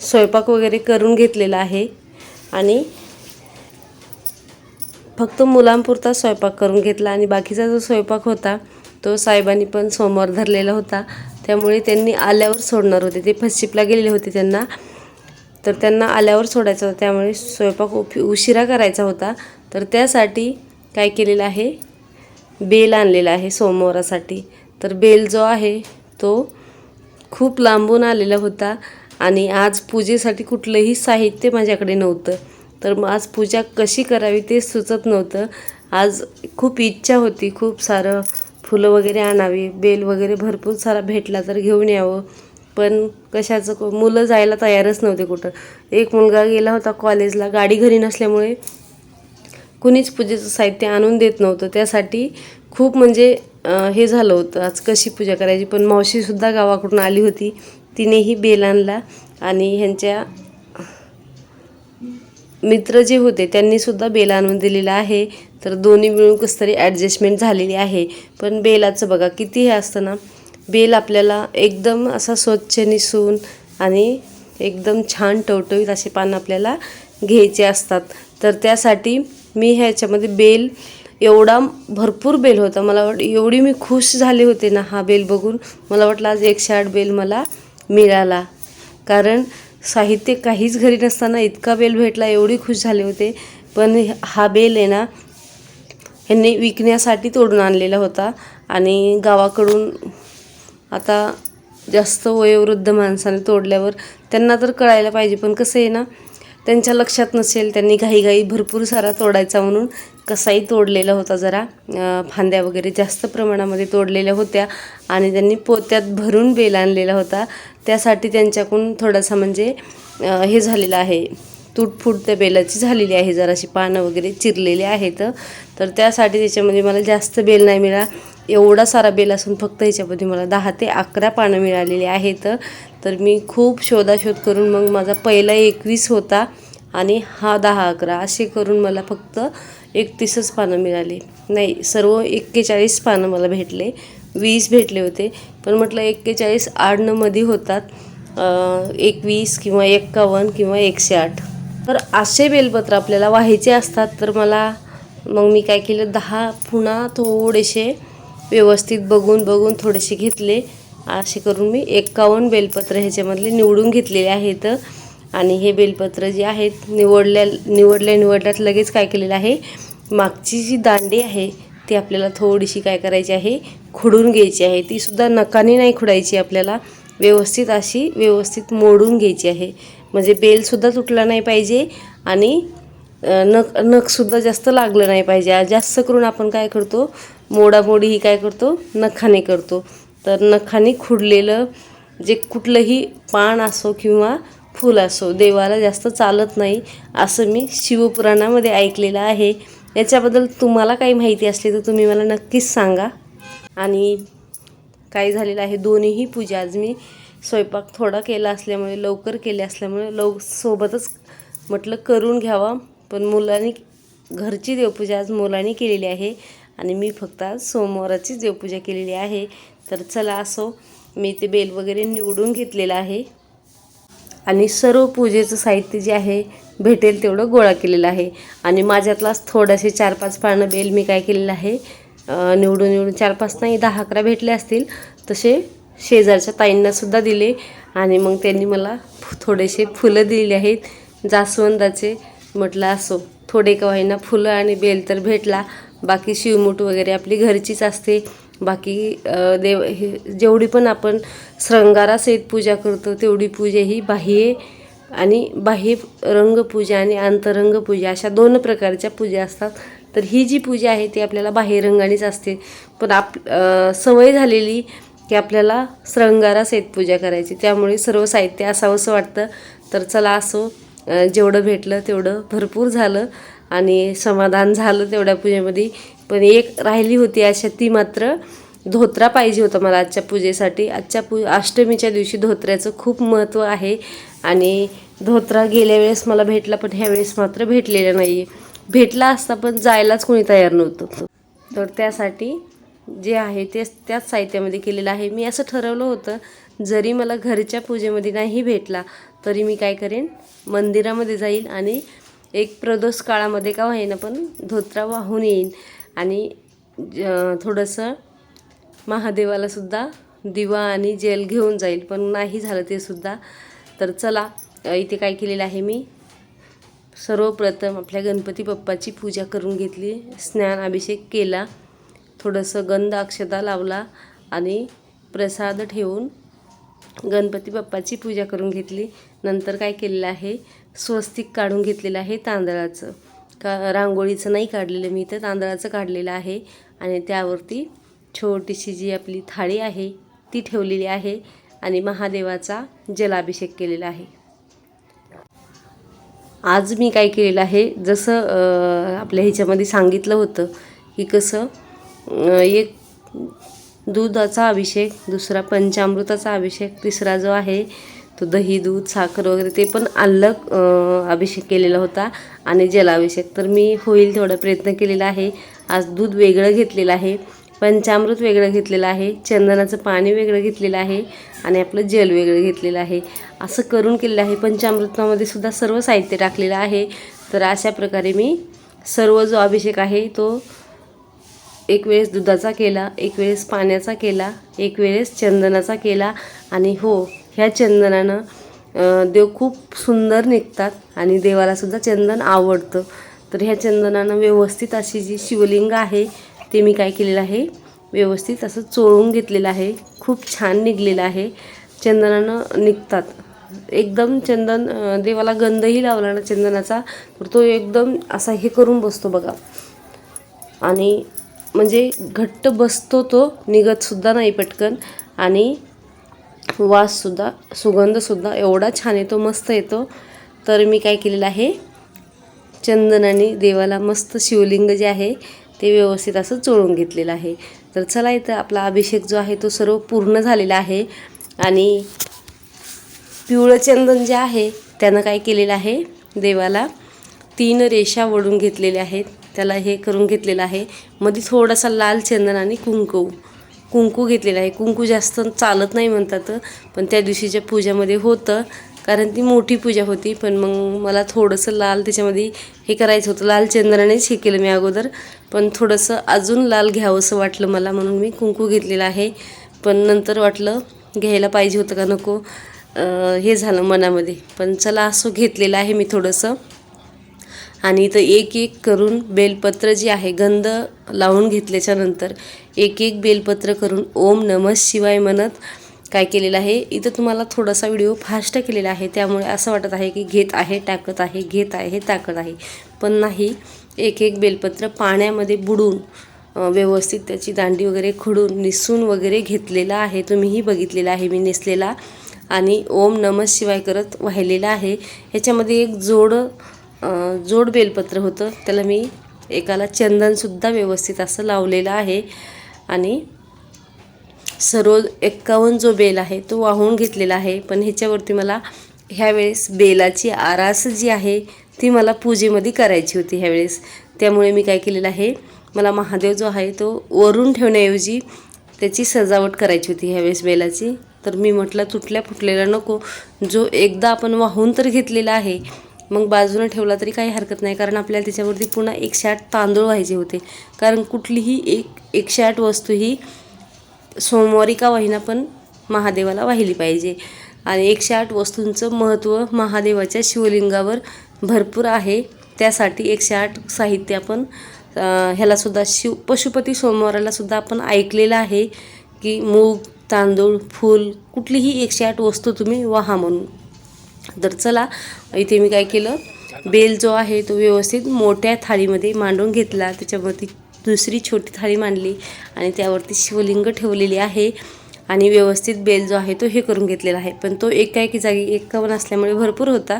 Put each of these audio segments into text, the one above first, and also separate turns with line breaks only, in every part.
स्वयंपाक वगैरे करून घेतलेला आहे. आणि फक्त मुलांपुरता स्वयंपाक करून घेतला आणि बाकीचा जो स्वयंपाक होता तो साहेबांनी पण सोमवार धरलेला होता. त्यामुळे त्यांनी आल्यावर सोडणार होते. ते फस्शिपला गेलेले होते त्यांना. तर त्यांना आल्यावर सोडायचं होतं. त्यामुळे स्वयंपाक उपी उशिरा करायचा होता. तर त्यासाठी काय केलेलं आहे? बेल आणलेला आहे सोमवारासाठी. तर बेल जो आहे तो खूप लांबून आलेला होता. आणि आज पूजेसाठी कुठलंही साहित्य माझ्याकडे नव्हतं. तर मग आज पूजा कशी करावी ते सुचत नव्हतं. आज खूप इच्छा होती खूप सारं फुलं वगैरे आणावी बेल वगैरे भरपूर सारा भेटला तर घेऊन यावं. पण कशाचं को मुलं जायला तयारच नव्हते कुठं. एक मुलगा गेला होता कॉलेजला गाडी घरी नसल्यामुळे कुणीच पूजेचं साहित्य आणून देत नव्हतं. त्यासाठी खूप म्हणजे हे झालं होतं. आज कशी पूजा करायची? पण मावशीसुद्धा गावाकडून आली होती. तिनेही बेल आणला आणि ह्यांच्या मित्र जे होते त्यांनीसुद्धा बेल आणून दिलेला आहे. तर दोन्ही मिळून कसं तरी ॲडजस्टमेंट झालेली आहे. पण बेलाचं बघा किती हे असतं ना बेल आपल्याला एकदम असा स्वच्छ निसून आणि एकदम छान टवटवीत असे पानं आपल्याला घ्यायचे असतात. तर त्यासाठी मी ह्याच्यामध्ये बेल एवढा भरपूर बेल होता. मला वाट एवढी मी खुश झाले होते ना हा बेल बघून. मला वाटलं आज एकशे आठ बेल मला मिळाला. कारण साहित्य काहीच घरी नसताना इतका बेल भेटला एवढी खुश झाले होते. पण हा बेल आहे ना ह्यांनी विकण्यासाठी तोडून आणलेला होता. आणि गावाकडून आता जास्त वयोवृद्ध माणसाने तोडल्यावर त्यांना तर कळायला पाहिजे. पण कसं आहे ना त्यांच्या लक्षात नसेल त्यांनी घाईघाई भरपूर सारा तोडायचा म्हणून कसाही तोडलेला होता जरा. फांद्या वगैरे जास्त प्रमाणामध्ये तोडलेल्या होत्या आणि त्यांनी पोत्यात भरून बेल आणलेला होता. त्यासाठी त्यांच्याकडून थोडासा म्हणजे हे झालेलं आहे. तुटफूट त्या बेलाची झालेली आहे. जराशी पानं वगैरे चिरलेली आहेत. तर त्यासाठी त्याच्यामध्ये मला जास्त बेल नाही मिळाला. एवढा सारा बेल असून फक्त ह्याच्यामध्ये मला दहा ते अकरा पानं मिळालेली आहेत. तर मी खूप शोधाशोध करून मग माझा पहिला एकवीस होता आणि हा दहा अकरा असे करून मला फक्त एकतीसच पानं मिळाली. नाही सर्व एक्केचाळीस पानं मला भेटले. वीस भेटले होते. पण म्हटलं एक्केचाळीस आडनंमध्ये होतात एकवीस किंवा एक्कावन्न किंवा एकशे आठ. तर असे बेलपत्र आपल्याला व्हायचे असतात तर मला मग मी काय केलं दहा पुन्हा थोडेसे व्यवस्थित बघून बघून थोडेसे घेतले. असे करून मी एक्कावन्न बेलपत्र ह्याच्यामधले निवडून घेतलेले आहेत. आणि हे बेलपत्र जे आहेत निवडल्या निवडल्या निवडल्यात लगेच काय केलेलं आहे मागची जी दांडी आहे ती आपल्याला थोडीशी काय करायची आहे खुडून घ्यायची आहे. ती सुद्धा नकाने नाही खुडायची आपल्याला. व्यवस्थित अशी व्यवस्थित मोडून घ्यायची आहे. म्हणजे बेलसुद्धा तुटला नाही पाहिजे आणि नक नख नखसुद्धा जास्त लागलं नाही पाहिजे. जास्त करून आपण काय करतो मोडामोडी ही काय करतो? नखाने करतो. तर नखाने खुडलेलं जे कुठलंही पान असो किंवा फूल असो देवाला जास्त चालत नाही असं मी शिवपुराणामध्ये ऐकलेलं आहे. याच्याबद्दल तुम्हाला काही माहिती असली तर तुम्ही मला नक्कीच सांगा. आणि काय झालेलं आहे? दोन्हीही पूजा. आज मी स्वयंपाक थोडा केला असल्यामुळे लवकर केले असल्यामुळे लव सोबतच म्हटलं करून घ्यावा. पण मुलांनी घरची देवपूजा आज मुलांनी केलेली आहे. आणि मी फक्त आज सोमवाराची देवपूजा केलेली आहे. तर चला असो मी ते बेल वगैरे निवडून घेतलेलं आहे. आणि सर्व पूजेचं साहित्य जे आहे भेटेल तेवढं गोळा केलेलं आहे. आणि माझ्यातलाच थोडेसे चार पाच पानं बेल मी काय केलेलं आहे निवडून निवडून चार पाच नाही दहा अकरा भेटले असतील तसे शेजारच्या ताईंनासुद्धा दिले. आणि मग त्यांनी मला फु- थोडेसे फुलं दिलेली आहेत जास्वंदाचे. म्हटलं असो थोडे का फुलं आणि बेल तर भेटला. बाकी शिवमूठ वगैरे आपली घरचीच असते. बाकी देव हे जेवढी पण आपण श्रंगारासहित पूजा करतो तेवढी पूजा ही बाह्य आणि बाह्य रंगपूजा आणि अंतरंग पूजा अशा दोन प्रकारच्या पूजा असतात. तर ही जी पूजा आहे ती आपल्याला बाह्य रंगानेच असते. पण आप सवय झालेली की आपल्याला श्रंगारासहित पूजा करायची. त्यामुळे सर्व साहित्य असावंसं वाटतं. तर चला असो जेवढं भेटलं तेवढं भरपूर झालं. आणि समाधान झालं तेवढ्या पूजेमध्ये. पण एक राहिली होती अशा ती मात्र धोत्रा पाहिजे होता मला आजच्या पूजेसाठी. आजच्या पू अष्टमीच्या दिवशी धोत्र्याचं खूप महत्त्व आहे. आणि धोत्रा गेल्या वेळेस मला भेटला पण ह्यावेळेस मात्र भेटलेला नाही आहे भेटला असता पण जायलाच कोणी तयार नव्हतं. तर त्यासाठी जे आहे ते त्याच साहित्यामध्ये केलेलं आहे. मी असं ठरवलं होतं जरी मला घरच्या पूजेमध्ये नाही भेटला तरी मी काय करेन? मंदिरामध्ये जाईल आणि एक प्रदोष काळामध्ये का होईना पण धोत्रा वाहून येईन. आणि ज- थोडंसं महादेवालासुद्धा दिवा आणि जेल घेऊन जाईल. पण नाही झालं ते सुद्धा. तर चला इथे काय केलेलं आहे मी? सर्वप्रथम आपल्या गणपती बाप्पाची पूजा करून घेतली. स्नान अभिषेक केला. थोडंसं गंध अक्षता लावला आणि प्रसाद ठेवून गणपती बाप्पाची पूजा करून घेतली. नंतर काय केलेलं आहे? स्वस्तिक काढून घेतलेलं आहे तांदळाचं. का रांगोळीचं नाही काढलेलं मी तर तांदळाचं काढलेलं आहे. आणि त्यावरती छोटीशी जी आपली थाळी आहे ती ठेवलेली आहे आणि महादेवाचा जलाभिषेक केलेला आहे. आज मी काय केलेलं आहे जसं आपल्या ह्याच्यामध्ये सांगितलं होतं की कसं एक दुधाचा अभिषेक दुसरा पंचामृताचा अभिषेक तिसरा जो आहे तो दही दूध साखर वगैरे ते पण अलग अभिषेक केलेला होता आणि जलाभिषेक. तर मी होईल तेवढा प्रयत्न केलेला आहे. आज दूध वेगळं घेतलेलं आहे पंचामृत वेगळं घेतलेलं आहे चंदनाचं पाणी वेगळं घेतलेलं आहे आणि आपलं जल वेगळं घेतलेलं आहे. असं करून केलेलं आहे. पंचामृतामध्ये सुद्धा सर्व साहित्य टाकलेलं आहे. तर अशा प्रकारे मी सर्व जो अभिषेक आहे तो एक वेळेस दुधाचा केला एक वेळेस पाण्याचा केला एक वेळेस चंदनाचा केला आणि हो ह्या चंदनानं देव खूप सुंदर निघतात आणि देवालासुद्धा चंदन आवडतं. तर ह्या चंदनानं व्यवस्थित अशी जी शिवलिंग आहे ते मी काय केलेलं आहे व्यवस्थित असं चोळून घेतलेलं आहे. खूप छान निघलेलं आहे. चंदनानं निघतात. एकदम चंदन देवाला गंधही लावला ना चंदनाचा तर तो एकदम असा हे करून बसतो बघा. आणि म्हणजे घट्ट बसतो तो निघतसुद्धा नाही पटकन. आणि वाससुद्धा सुगंधसुद्धा एवढा छान येतो मस्त येतो. तर मी काय केलेलं आहे चंदनाने देवाला मस्त शिवलिंग जे आहे ते व्यवस्थित असं चोळून घेतलेलं आहे. तर चला इथं आपला अभिषेक जो आहे तो सर्व पूर्ण झालेला आहे. आणि पिवळं चंदन जे आहे त्यानं काय केलेलं आहे देवाला तीन रेषा वडून घेतलेल्या आहेत. त्याला हे करून घेतलेलं आहे. मध्ये थोडासा लाल चंदन आणि कुंकू. कुंकू घेतलेलं आहे. कुंकू जास्त चालत नाही म्हणतात पण त्या दिवशीच्या पूजामध्ये होतं. कारण ती मोठी पूजा होती पण मग मला थोडंसं लाल त्याच्यामध्ये हे करायचं होतं. लाल चंदनानेच हे केलं मी अगोदर. पण थोडंसं अजून लाल घ्यावंसं वाटलं मला म्हणून मी कुंकू घेतलेलं आहे. पण नंतर वाटलं घ्यायला पाहिजे होतं का नको? हे झालं मनामध्ये. पण चला असं घेतलेलं आहे मी थोडंसं. आणि इथं एक एक करून बेलपत्र जे आहे गंध लावून घेतल्याच्यानंतर एक एक बेलपत्र करून ओम नमः शिवाय म्हणत काय केलेलं आहे. इथं तुम्हाला थोडासा व्हिडिओ फास्ट केलेला आहे त्यामुळे असं वाटत आहे की घेत आहे टाकत आहे घेत आहे टाकत आहे. पण नाही एक एक बेलपत्र पाण्यामध्ये बुडून व्यवस्थित त्याची दांडी वगैरे खुडून निसून वगैरे घेतलेला आहे. तुम्हीही बघितलेला आहे मी नेसलेला. आणि ओम नमः शिवाय करत वाहिलेला आहे. ह्याच्यामध्ये एक जोड जोड बेलपत्र होतं. त्याला मी एकाला चंदनसुद्धा व्यवस्थित असं लावलेलं आहे. आणि सरोज एक्कावन्न जो बेल आहे तो वाहून घेतलेला आहे. पण ह्याच्यावरती मला ह्यावेळेस बेलाची आरास जी आहे ती मला पूजेमध्ये करायची होती ह्यावेळेस. त्यामुळे मी काय केलेलं आहे मला महादेव जो आहे तो वरून ठेवण्याऐवजी त्याची सजावट करायची होती ह्यावेळेस बेलाची. तर मी म्हटलं तुटल्या फुटलेला नको. जो एकदा आपण वाहून तर घेतलेला आहे मग बाजूनं ठेवला तरी काही हरकत नाही कारण आपल्याला त्याच्यावरती पुन्हा एकशे आठ तांदूळ व्हायचे होते. कारण कुठलीही एक एकशे आठ वस्तू ही सोमवारी का वाहिना पण महादेवाला वाहिली पाहिजे. आणि एकशे आठ वस्तूंचं महत्त्व महादेवाच्या शिवलिंगावर भरपूर आहे. त्यासाठी एकशे आठ साहित्य आपण ह्यालासुद्धा शिव पशुपती सोमवारालासुद्धा आपण ऐकलेलं आहे की मूग तांदूळ फूल कुठलीही एकशे आठ वस्तू तुम्ही वाहा म्हणून. तर चला इथे मी काय केलं? बेल जो आहे तो व्यवस्थित मोठ्या थाळीमध्ये मांडून घेतला. त्याच्यावरती दुसरी छोटी थाळी मांडली आणि त्यावरती शिवलिंग ठेवलेली आहे आणि व्यवस्थित बेल जो आहे तो हे करून घेतलेला आहे. पण तो एका एकी जागी एकावन असल्यामुळे भरपूर होता.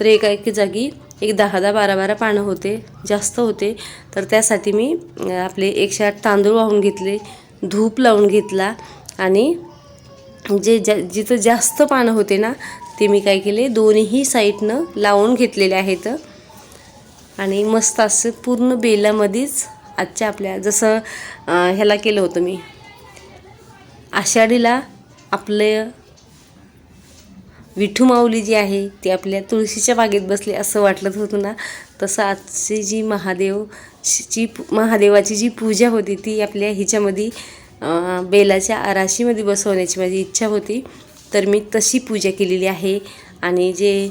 तर एका एकी जागी एक दहा दहा बारा बारा पानं होते जास्त होते. तर त्यासाठी मी आपले एकशे आठ तांदूळ वाहून घेतले धूप लावून घेतला आणि जे ज्या जिथं जास्त पानं होते ना ते मी काय केले दोन्ही साईडनं लावून घेतलेले आहेत. आणि मस्त असं पूर्ण बेलामध्येच आजच्या आपल्या जसं ह्याला केलं होतं मी. आषाढीला आपलं विठू माऊली जी आहे ती आपल्या तुळशीच्या बागेत बसली असं वाटलं होतं ना. तसं आजची जी महादेव ची महादेवाची जी पूजा होती ती आपल्या ह्याच्यामध्ये बेलाच्या आराशीमध्ये बसवण्याची माझी इच्छा होती. तर मी तशी पूजा केलेली आहे. आणि जे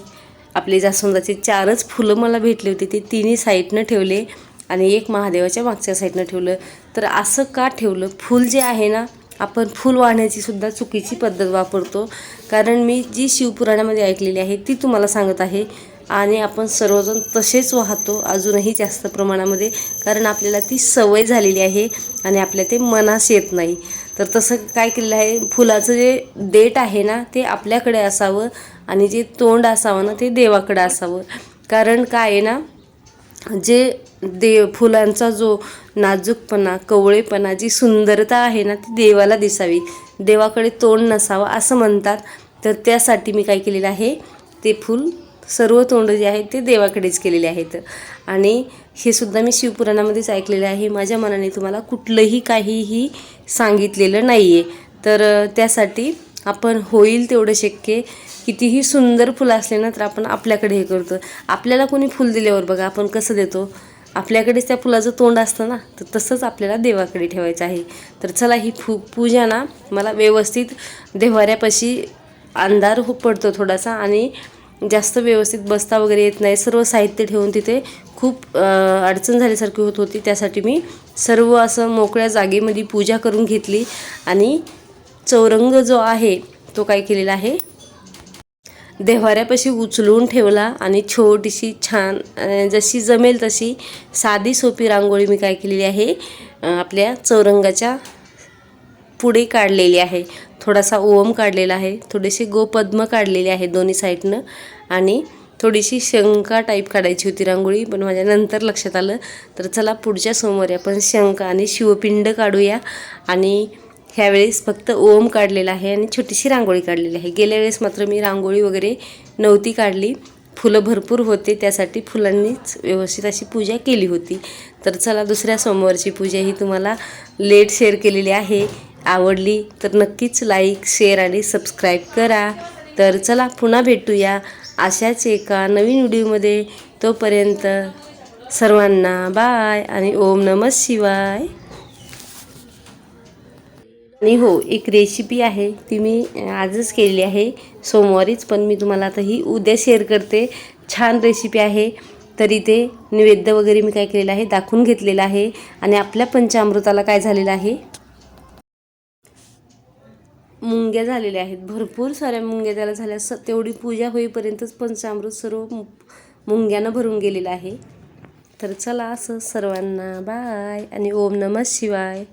आपले जास्वंदाचे चारच फुलं मला भेटले होते ते तिन्ही साईडनं ठेवले आणि एक महादेवाच्या मागच्या साईडनं ठेवलं. तर असं का ठेवलं? फूल जे आहे ना आपण फूल वाहण्याची सुद्धा चुकीची पद्धत वापरतो. कारण मी जी शिवपुराणामध्ये ऐकलेली आहे ती तुम्हाला सांगत आहे. आणि आपण सर्वजण तसेच वाहतो अजूनही जास्त प्रमाणामध्ये कारण आपल्याला ती सवय झालेली आहे आणि आपल्या ते मनास येत नाही. तर तसं काय केलेलं आहे फुलाचं जे देठ आहे ना ते आपल्याकडे असावं आणि जे तोंड असावं ना ते देवाकडे असावं. कारण काय आहे ना जे दे फुलांचा जो नाजूकपणा कवळेपणा जी सुंदरता आहे ना ती देवाला दिसावी. देवाकडे तोंड नसावं असं म्हणतात. तर त्यासाठी मी काय केलेलं आहे ते फूल सर्व तोंड जे आहेत ते देवाकडेच केलेले आहेत. आणि हे सुद्धा मी शिवपुराणामध्येच ऐकलेलं आहे. माझ्या मनाने तुम्हाला कुठलंही काहीही सांगितलेलं नाही आहे तर त्यासाठी आपण होईल तेवढं शक्य. कितीही सुंदर फुलं असले ना तर आपण आपल्याकडे हे करतो. आपल्याला कोणी फुल दिल्यावर बघा आपण कसं देतो? आपल्याकडेच त्या फुलाचं तोंड असतं ना तर तसंच आपल्याला देवाकडे ठेवायचं आहे. तर चला ही फू पूजा ना मला व्यवस्थित देवाऱ्यापाशी अंधार हो पडतो थोडासा आणि जास्त व्यवस्थित बसता वगैरे येत नाही. सर्व साहित्य ठेवून तिथे खूप अडचण झाल्यासारखी होत होती. त्यासाठी मी सर्व असं मोकळ्या जागेमध्ये पूजा करून घेतली. आणि चौरंग जो आहे तो काय केलेला आहे? देव्हाऱ्यापाशी उचलून ठेवला आणि छोटीशी छान जशी जमेल तशी साधी सोपी रांगोळी मी काय केलेली आहे आपल्या चौरंगाच्या पुढे काढलेली आहे. थोडासा ओम काढलेला आहे. थोडेसे गोपद्म काढलेले आहे दोन्ही साईडनं. आणि थोडीशी शंका टाईप काढायची होती रांगोळी पण माझ्या नंतर लक्षात आलं. तर चला पुढच्या सोमवारी आपण शंका आणि शिवपिंड काढूया. आणि ह्यावेळेस फक्त ओम काढलेला आहे आणि छोटीशी रांगोळी काढलेली आहे. गेल्या वेळेस मात्र मी रांगोळी वगैरे नव्हती काढली. फुलं भरपूर होते त्यासाठी फुलांनीच व्यवस्थित अशी पूजा केली होती. तर चला दुसऱ्या सोमवारची पूजा ही तुम्हाला लेट शेअर केलेली आहे. आवडली तर नक्कीच लाईक शेअर आणि सबस्क्राईब करा. तर चला पुन्हा भेटूया अशाच एका नवीन व्हिडिओमध्ये तोपर्यंत सर्वांना बाय आणि ओम नमः शिवाय. आणि हो एक रेसिपी आहे ती मी आजच केलेली आहे. सोमवारीच पण मी तुम्हाला आता ही उद्या शेअर करते. छान रेसिपी आहे. तरी ते नैवेद्य वगैरे मी काय केलेलं आहे दाखवून घेतलेलं आहे. आणि आपल्या पंचामृताला काय झालेलं आहे? मुंग्या झालेल्या आहेत. भरपूर साऱ्या मुंग्या त्याला झाल्या. स तेवढी पूजा होईपर्यंतच पंचामृत सर्व मु- मुंग्यानं भरून गेलेलं आहे. तर चला असं सर्वांना बाय आणि ओम नमः शिवाय.